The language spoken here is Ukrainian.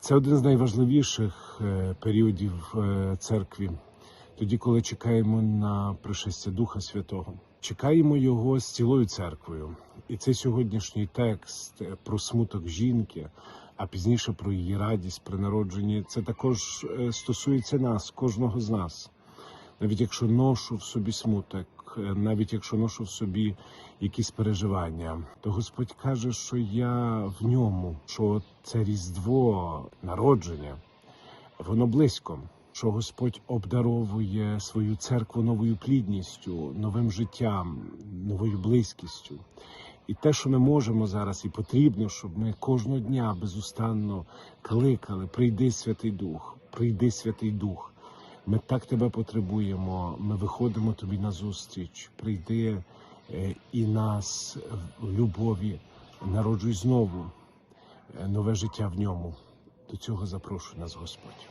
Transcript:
Це один з найважливіших е, періодів е, церкві, тоді, коли чекаємо на пришестя Духа Святого. Чекаємо його з цілою церквою. І цей сьогоднішній текст е, про смуток жінки, а пізніше про її радість при народженні, це також стосується нас, кожного з нас. Навіть якщо ношу в собі смуток, е, навіть якщо ношу в собі якісь переживання, то Господь каже, що я в ньому, що це різдво народження, воно близько. Що Господь обдаровує свою церкву новою плідністю, новим життям, новою близькістю. І те, що ми можемо зараз, і потрібно, щоб ми кожного дня безустанно кликали: прийди Святий Дух, прийди Святий Дух. Ми так тебе потребуємо. Ми виходимо тобі на зустріч. Прийди е, і нас в любові, народжуй знову е, нове життя в ньому. До цього запрошує нас Господь.